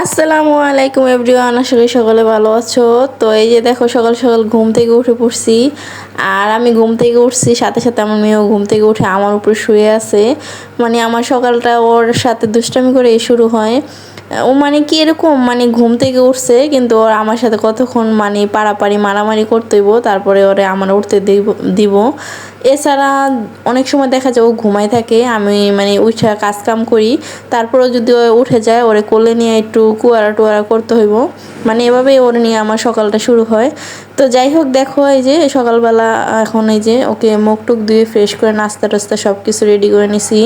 আসসালামু আলাইকুম এভরিওয়ান আসলে সকলে ভালো আছো। তো এই যে দেখো, সকাল সকাল ঘুম থেকে উঠে পড়ছি। আর আমি ঘুম থেকে উঠছি, সাথে সাথে আমার মেয়েও ঘুম থেকে উঠে আমার উপরে শুয়ে আছে। মানে আমার সকালটা ওর সাথে দুষ্টামি করে শুরু হয়। ও মানে কি এরকম? মানে ঘুম থেকে উঠছে, কিন্তু ওর আমার সাথে কতক্ষণ মানে পাড়াপাড়ি মারামারি করতে হইব, তারপরে ওরে আমার উঠতে দিব দিব। এছাড়া অনেক সময় দেখা যায় ও ঘুমাই থাকে, আমি মানে উঠা কাজ কাম করি, তারপরেও যদি ও উঠে যায়, ওরে কোলে নিয়ে একটু কুয়ারা টুয়ারা করতে হইব। মানে এভাবেই ওরে নিয়ে আমার সকালটা শুরু হয়। তো যাই হোক, দেখো এই যে সকালবেলা এখন এই যে ওকে মুখ টুক ধুয়ে ফ্রেশ করে নাস্তা টাস্তা সব কিছু রেডি করে নিছি।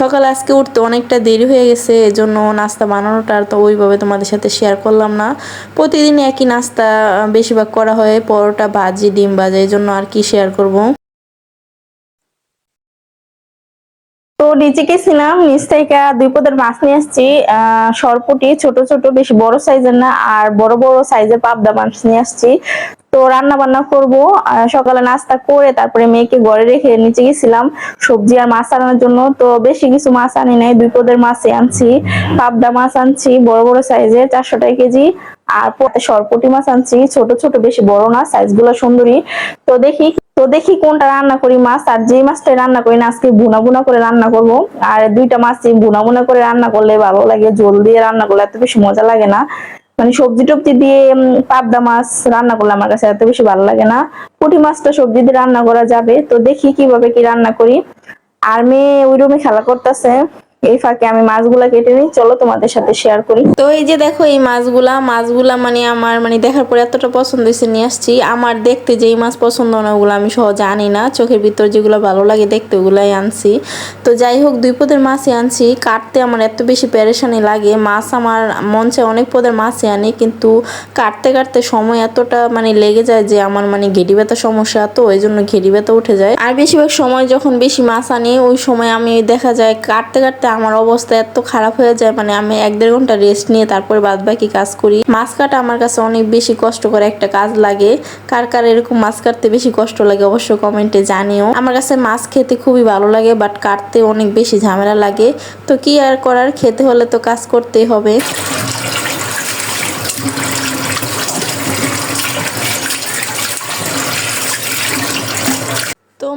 সকাল আজকে উঠতে অনেকটা দেরি হয়ে গেছে, এজন্য নাস্তা বানানোটা আর তো ওইভাবে তোমাদের সাথে শেয়ার করলাম না। প্রতিদিন একই নাস্তা বেশিরভাগ করা হয়, পরোটা, ভাজি, ডিম ভাজা এই জন্য আর কি শেয়ার করব। তো নিচে গেছিলাম নিচ থেকে দুই পদের মাছ নিয়ে আসছি। সরপুটি ছোট ছোট, বেশি বড় সাইজের না, আর বড় বড় সাইজের পাবদা মাছ নিয়ে আসছি। তো রান্না বান্না করব সকালে নাস্তা করে তারপরে মেয়েকে ঘরে রেখে নিচে গেছিলাম সবজি আর মাছ আনার জন্য। তো বেশি কিছু মাছ আনি নাই, দুই পদের মাছই আনছি। পাবদা মাছ আনছি, বড় বড় সাইজের চারশো টাকা কেজি। আর সরপুটি মাছ আনছি, ছোট ছোট, বেশি বড় না সাইজগুলো সুন্দরী। তো দেখি তো দেখি কোনটা রান্না করি মাছ, আর যে মাছটা রান্না করি না, আজকে বুনা বুনা করে রান্না করব। আর দুইটা মাছ বুনা বুনা করে রান্না করলে ভালো লাগে জল দিয়ে রান্না করলে এত বেশি মজা লাগে না। মানে সবজি টবজি দিয়ে পাবদা মাছ রান্না করলে আমার কাছে এত বেশি ভালো লাগে না। পুঁটি মাছটা সবজি দিয়ে রান্না করা যাবে, তো দেখি কীভাবে কি রান্না করি। আর মেয়ে ওই রুমে খেলা করতেছে। এই ফাঁকে আমি মাছগুলা কেটে নিই। চলো তোমাদের সাথে শেয়ার করি। তো এই যে দেখো এই মাছগুলা মাছগুলা মানে আমার মানে দেখার পরে এতটা পছন্দ হয়েছে নিয়ে আসছি। আমার দেখতে যেই মাছ পছন্দ না ওগুলো আমি সহজে আনি না। চোখের ভিতর যেগুলো ভালো লাগে দেখতে ওগুলাই আনছি। তো যাই হোক, দুই পদের মাছই আনছি। কাটতে আমার এত বেশি প্যারেশানি লাগে। মাছ আমার মন চায় অনেক পদের মাছই আনি, কিন্তু কাটতে কাটতে সময় এতটা মানে লেগে যায় যে আমার মানে ঘেটি ব্যথা সমস্যা, তো ওই জন্য ঘেটি ব্যথা উঠে যায়। আর বেশিরভাগ সময় যখন বেশি মাছ আনি, ওই সময় আমি দেখা যায় কাটতে কাটতে আমার অবস্থা এত খারাপ হয়ে যায় মানে আমি এক দেড় ঘণ্টা রেস্ট নিয়ে তারপরে বাদ বাকি কাজ করি। মাছ কাটা আমার কাছে অনেক বেশি কষ্ট করে একটা কাজ লাগে। কার কার এরকম মাছ কাটতে বেশি কষ্ট লাগে অবশ্য কমেন্টে জানিও। আমার কাছে মাছ খেতে খুবই ভালো লাগে বাট কাটতে অনেক বেশি ঝামেলা লাগে। তো কি আর করার, খেতে হলে তো কাজ করতেই হবে।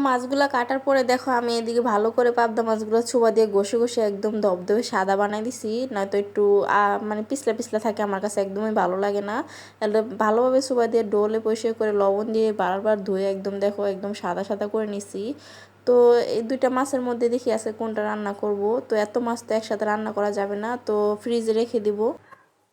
মাছগুলো কাটার পরে দেখো আমি এদিকে ভালো করে পাবদা মাছগুলো ছোবা দিয়ে ঘষে ঘষে একদম দবদবে সাদা বানাই দিছি। নয়তো একটু মানে পিছলা পিছলা থাকে আমার কাছে একদমই ভালো লাগে না। ভালোভাবে ছোবা দিয়ে ডোলে পরিষ্কার করে লবণ দিয়ে বারবার ধুয়ে একদম দেখো একদম সাদা সাদা করে নিছি। তো এই দুইটা মাছের মধ্যে দেখি আছে কোনটা রান্না করব। তো এত মাছ তো একসাথে রান্না করা যাবে না, তো ফ্রিজে রেখে দিব।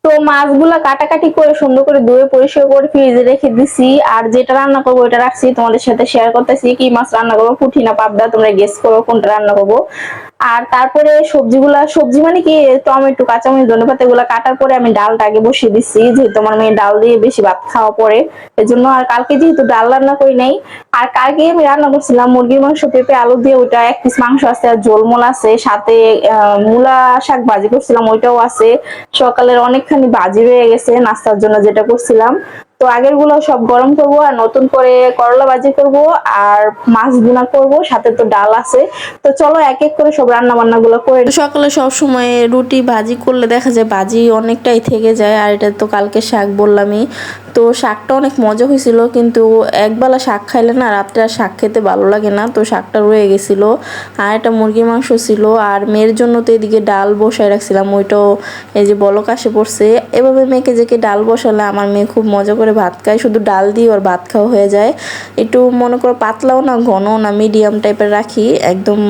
তো মাছগুলা কাটাকাটি করে সুন্দর করে ধুয়ে পরিষ্কার করে ফ্রিজে রেখে দিছি। আর যেটা রান্না করব ওটা রাখছি, তোমাদের সাথে শেয়ার করতেছি কি মাছ রান্না করব পুঁটি না পাবদা, তোমরা গেস করো কোনটা রান্না করব। আর তারপরে সবজিগুলা, সবজি মানে কি, টমেটো, কাঁচামরিচ ধনে পাতা গুলা কাটার পরে আমি ডালটা আগে বসিয়ে দিচ্ছি যেহেতু আমার মেয়ে ডাল দিয়ে বেশি ভাত খাওয়া পরে এজন্য আর কালকে যেহেতু ডাল রান্না করি নাই, আর কালকে আমি রান্না করছিলাম মুরগির মাংস, পেঁপে, আলু দিয়ে ওইটা এক পিস মাংস আছে আর ঝোলমোল আছে। সাথে মূলা শাক ভাজি করছিলাম, ওইটাও আছে। সকালের অনেকখানি বাজি রয়ে গেছে নাস্তার জন্য যেটা করছিলাম। তো আগেরগুলো সব গরম করব আর নতুন করে করলা ভাজি করব আর মাছ বুনা করব, সাথে তো ডাল আছে। তো চলো এক এক করে সব রান্না বান্না গুলো করে সকালে সব সময় রুটি ভাজি করলে দেখা যায় ভাজি অনেকটাই থেকে যায়, আর এটা তো কালকে শাক বললামই। তো শাকটা অনেক মজা হয়েছিল, কিন্তু একবেলা শাক খাইলে না রাত্রে আর শাক খেতে ভালো লাগে না, তো শাকটা রয়ে গেছিল। আর একটা মুরগির মাংস ছিল, আর মেয়ের জন্য তো এদিকে ডাল বসায় রাখছিলাম, ওইটাও এই যে বলক আসে পড়ছে। এভাবে মেয়েকে যেকে ডাল বসালে আমার মেয়ে খুব মজা করে ভাত খায় শুধু ডাল দিয়ে ওর ভাত খাওয়া হয়ে যায়। একটু মনে করো পাতলাও না, ঘনও না মিডিয়াম টাইপের রাখি। একদম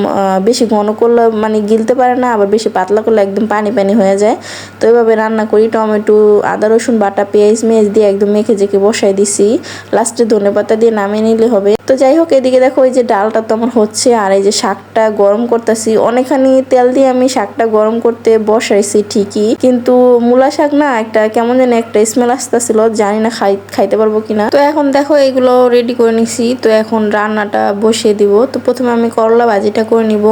বেশি ঘন করলে মানে গিলতে পারে না, আবার বেশি পাতলা করলে একদম পানি পানি হয়ে যায়। তো এভাবে রান্না করি, টমেটো, আদা, রসুন, বাটা, পেঁয়াজ মেঁয়াজ দিয়ে একদম মেখে জেকে বসাই দিছি। লাস্টে ধনে পাতা দিয়ে নামিয়ে নিলে হবে। তো যাই হোক, এদিকে দেখো, এই যে ডালটা তো আমার হচ্ছে, আর এই যে শাকটা গরম করতেছি, অনেকখানি তেল দিয়ে আমি শাকটা গরম করতে বসাইছি ঠিকই। কিন্তু মূলা শাক না, একটা কেমন যেন একটা স্মেল আসতেছিল, জানি না খাই, খাইতে পারব কিনা। তো এখন দেখো, এগুলো রেডি করে নিছি। তো এখন রান্নাটা বসিয়ে দিব। তো প্রথমে আমি করলা ভাজিটা করে নিব।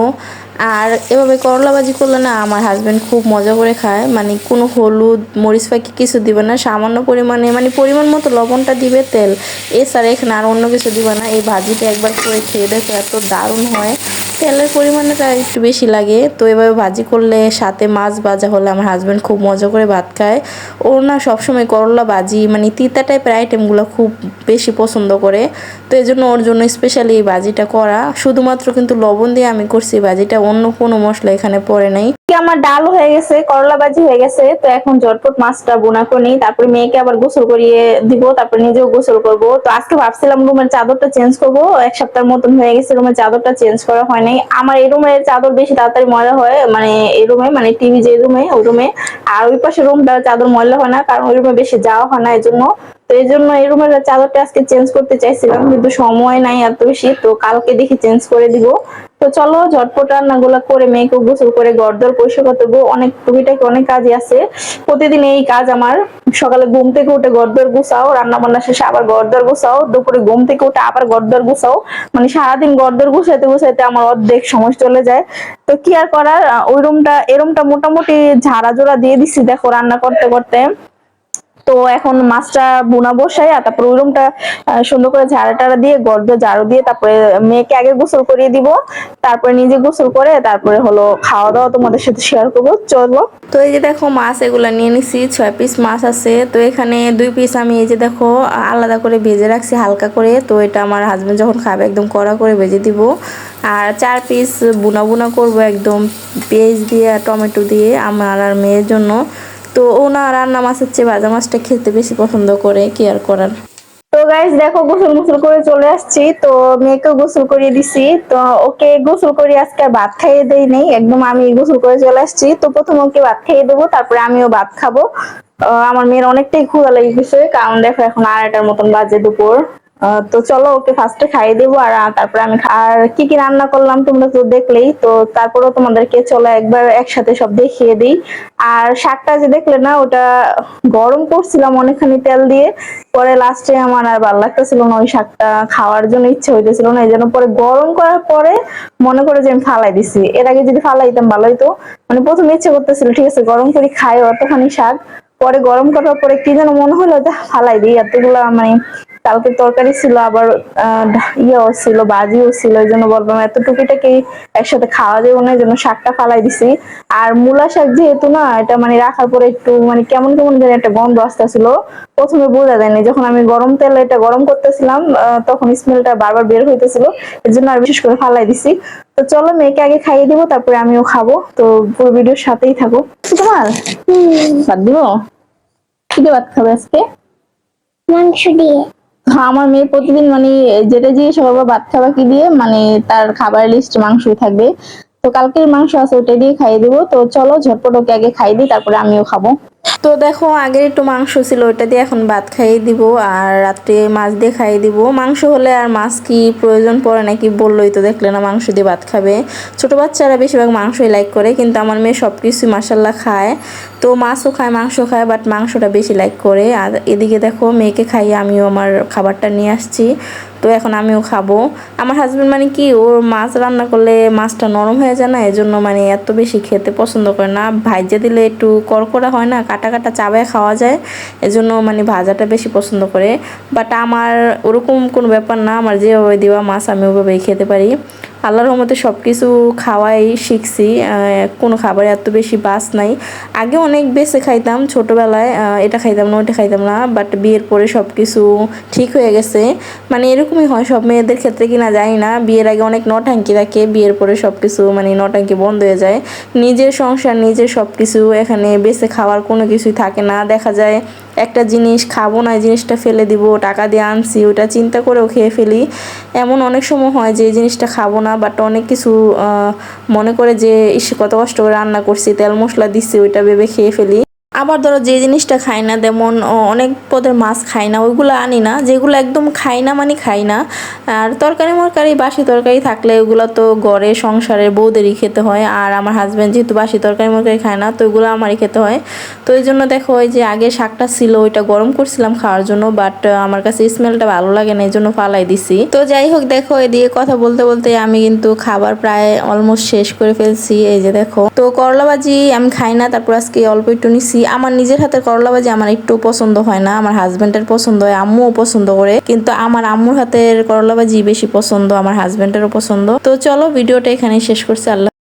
আর এভাবে করলা ভাজি করলে না, আমার হাজব্যান্ড খুব মজা করে খায়। মানে কোনো হলুদ, মরিচ পাখি কিছু দিবে না। সামান্য পরিমাণে মানে পরিমাণ মতো লবণটা দিবে তেল। এছাড়া এখানে আর অন্য কিছু দিবে না। এই ভাজিটা একবার করে খেয়ে দেখো, এত দারুণ হয়। তেলের পরিমাণটা একটু বেশি লাগে। তো এভাবে ভাজি করলে সাথে মাছ ভাজা হলে আমার হাজব্যান্ড খুব মজা করে ভাত খায়। ওর না সবসময় করলা ভাজি মানে তিতা টাইপের আইটেমগুলো খুব বেশি পছন্দ করে। তো এই জন্য ওর জন্য স্পেশালি এই ভাজিটা করা। শুধুমাত্র কিন্তু লবণ দিয়ে আমি করছি ভাজিটা, অন্য কোনো মশলা এখানে পড়ে নাই। আমার ডাল হয়ে গেছে করলা ভাজি হয়ে গেছে, তো এখন ঝটপট মাছটা বোনা করে নিই। তারপরে মেয়েকে আবার গোসল করিয়ে দিব, তারপরে নিজেও গোসল করব। তো আজকে ভাবছিলাম রুমের চাদরটা চেঞ্জ করব, এক সপ্তাহ মতন হয়ে গেছে রুমের চাদরটা চেঞ্জ করা হয় নাই। আমার এই রুমের চাদর বেশি তাড়াতাড়ি ময়লা হয় মানে এই রুমে মানে টিভি যে রুমে, ওই রুমে। আর ওই পাশে রুমটা চাদর ময়লা হয় না, কারণ ওই রুমে বেশি যাওয়া হয় না এই জন্য তো এই জন্য এই রুমের চাদরটা আজকে চেঞ্জ করতে চাইছিলাম, কিন্তু সময় নাই এত বেশি, তো কালকে দেখি চেঞ্জ করে দিব। তো চলো ঝটপট রান্নাগুলো করে মেয়েকে গোসল করে গরদর পরিষ্কার করতে অনেক টুকিটাকি অনেক কাজই আছে। প্রতিদিন এই কাজ আমার। সকালে ঘুম থেকে উঠে গরদর গুছাও রান্না বান্না শেষে আবার গরদর গুছাও, দুপুরে ঘুম থেকে উঠে আবার গরদর গুছাও। মানে সারাদিন গরদর গুছাইতে গুছাইতে আমার অর্ধেক সময় চলে যায়। তো কি আর করার? ওই রুমটা এই রুমটা মোটামুটি ঝাড়া জোড়া দিয়ে দিচ্ছি দেখো রান্না করতে করতে। তো এখন মাছটা বোনা বসাই আর তারপর ওই রুমটা সুন্দর করে ঝাড়া টাড়া দিয়ে গর্দ ঝাড়ু দিয়ে তারপরে মেয়েকে আগে গোসল করিয়ে দিব, তারপরে নিজে গোসল করে তারপরে হলো খাওয়া দাওয়া তোমাদের সাথে শেয়ার করব। চলবো তো এই যে দেখো মাছ এগুলো নিয়ে নিছি, ছয় পিস মাছ আছে। তো এখানে দুই পিস আমি এই যে দেখো আলাদা করে ভেজে রাখছি, হালকা করে। তো এটা আমার হাজবেন্ড যখন খাবে একদম কড়া করে ভেজে দিব। আর চার পিস বুনা বুনা করব একদম পেঁয়াজ দিয়ে আর টমেটো দিয়ে আমার আর মেয়ের জন্য। তো ওনার রান্না মাছের চেয়ে ভাজা মাছটা খেতে বেশি পছন্দ করে কি আর করার। তো গাইস দেখো গোসল গোসল করে চলে আসছি। তো মেয়েকে গোসল করিয়ে দিছি। তো ওকে গোসল করিয়ে আজকে আর ভাত খাইয়ে দেই নেই। একদম আমি গোসল করে চলে আসছি। তো প্রথম ওকে ভাত খাইয়ে দেবো, তারপরে আমিও ভাত খাব। আমার মেয়ের অনেকটাই ক্ষুধা লেগে গেছে কারণ দেখো এখন আড়াইটার মতন বাজে দুপুর। তো চলো ওকে ফার্স্টে খাইয়ে দেবো আর তারপরে আমি আর কি কি রান্না করলাম তোমরা তো দেখলেই, তো তারপরেও তোমাদেরকে চলো একবার একসাথে সব দেখিয়ে দিই। আর শাকটা যে দেখলে না, ওটা গরম করছিলাম অনেকখানি তেল দিয়ে, পরে লাস্টে আমার আর ভালো লাগতেছিল না ওই শাকটা খাওয়ার জন্য ইচ্ছে হইতেছিল না, এই জন্য পরে গরম করার পরে মনে করে যে আমি ফালাই দিছি। এর আগে যদি ফালাইতাম ভালো হইতো। মানে প্রথমে ইচ্ছে করতেছিল, ঠিক আছে, গরম করে, খাই, অতখানি শাক। পরে গরম করার পরে কি যেন মনে হলো ফালাই দিই। এতগুলা মানে কালকে তরকারি ছিল আবার ইয়েও ছিল বাজিও ছিল এই জন্য বললাম এত টুকিটাকি একসাথে খাওয়া যাবে না এই জন্য শাকটা ফালাই দিছি। আর মূলা শাক যেহেতু না এটা মানে রাখার পরে একটু মানে কেমন কেমন যেন একটা গন্ধ আসতেছিল। প্রথমে বোঝা যায়নি যখন আমি গরম তেলে এটা গরম করতেছিলাম তখন স্মেলটা বারবার বের হইতেছিল এর জন্য আর বিশেষ করে ফালাই দিছি। তো চলো মেয়েকে আগে খাইয়ে দিব তারপরে আমিও খাব। তো পুরো ভিডিওর সাথেই থাকো। তোমার? ভাত দিব? কি ভাত খাবে আজকে? মাংস দিয়ে। আমার মেয়ে প্রতিদিন মানে যেটা জিজ্ঞেস করব ভাত খাবা কি দিয়ে মানে তার খাবার লিস্ট মাংসই থাকবে। তো কালকের মাংস আছে ওটা দিয়ে খাইয়ে দিব। তো চলো ঝটপট ওকে আগে খাইয়ে দিই, তারপরে আমিও খাব। তো দেখো, আগের একটু মাংস ছিল ওটা দিয়ে এখন ভাত খাইয়ে দিব, আর রাত্রে মাছ দিয়ে খাইয়ে দিব। মাংস হলে আর মাছ কি প্রয়োজন পড়ে নাকি বললোই তো, দেখলে না মাংস দিয়ে ভাত খাবে। ছোট বাচ্চারা বেশিরভাগ মাংসই লাইক করে, কিন্তু আমার মেয়ে সব কিছুই মাসাল্লাহ খায়। তো মাছও খায় মাংস খায় বাট মাংসটা বেশি লাইক করে। আর এদিকে দেখো, মেয়েকে খাইয়ে আমিও আমার খাবারটা নিয়ে আসছি। তো এখন আমিও খাব। আমার হাজব্যান্ড মানে কি ওর মাছ রান্না করলে মাছটা নরম হয়ে যায় না, এজন্য মানে এত বেশি খেতে পছন্দ করে না। ভাইজা দিলে একটু কড়কড়া হয় না, কাটা কাটা চাবায় খাওয়া যায়, এজন্য মানে ভাজাটা বেশি পছন্দ করে। বাট আমার ওরকম কোনো ব্যাপার না, আমার যেভাবে দেওয়া মাছ আমি ওভাবেই খেতে পারি। আল্লাহর রহমতে সব কিছু খাওয়াই শিখছি কোনো খাবারে এত বেশি বাস নাই। আগে অনেক বেশি খাইতাম, ছোটোবেলায় এটা খাইতাম না ওটা খাইতাম না বাট বিয়ের পরে সব কিছু ঠিক হয়ে গেছে। মানে এরকমই হয়, সব মেয়েদের ক্ষেত্রে কিনা জানি না, বিয়ের আগে অনেক নটাঙ্কি থাকে বিয়ের পরে সব কিছু মানে নটাঙ্কি বন্ধ হয়ে যায়। নিজের সংসার, নিজের সব কিছু এখানে বেঁচে খাওয়ার কোনো কিছুই থাকে না। দেখা যায় একটা জিনিস খাব না, এই জিনিসটা ফেলে দিব, টাকা দিয়ে আনছি ওটা চিন্তা করেও খেয়ে ফেলি। এমন অনেক সময় হয় যে, এই জিনিসটা খাব না বাট অনেক কিছু মনে করে যে, ইস, কত কষ্ট করে রান্না করছি, তেল মশলা দিচ্ছি, ওইটা ভেবে খেয়ে ফেলি। আবার ধরো যে জিনিসটা খাই না, যেমন অনেক পদের মাছ খাই না, ওইগুলো আনি না, যেগুলো একদম খাই না মানে খাই না। আর তরকারি মরকারি, বাসি তরকারি থাকলে ওগুলো তো ঘরে সংসারের বউদেরই খেতে হয়, আর আমার হাজব্যান্ড যেহেতু বাসি তরকারি মরকারি খায় না, তো ওইগুলো আমারই খেতে হয়। তো এই জন্য দেখো, ওই যে আগে শাকটা ছিল, ওইটা গরম করছিলাম খাওয়ার জন্য বাট আমার কাছে স্মেলটা ভালো লাগে না, এই জন্য ফালাই দিছি। তো যাই হোক, দেখো, এদিকে কথা বলতে বলতে আমি কিন্তু খাবার প্রায় অলমোস্ট শেষ করে ফেলছি, এই যে দেখো। তো করলা ভাজি আমি খাই না, তারপর আজকে অল্প একটু নিছি আমার নিজের হাতের করলা ভাজি আমার একটু পছন্দ হয় না, আমার হাজব্যান্ডের পছন্দ হয়, আম্মুও পছন্দ করে, কিন্তু আমার আম্মুর হাতের করলা ভাজি বেশি পছন্দ, আমার হাজব্যান্ডেরও পছন্দ। তো চলো, ভিডিওটা এখানে শেষ করছি, আল্লাহ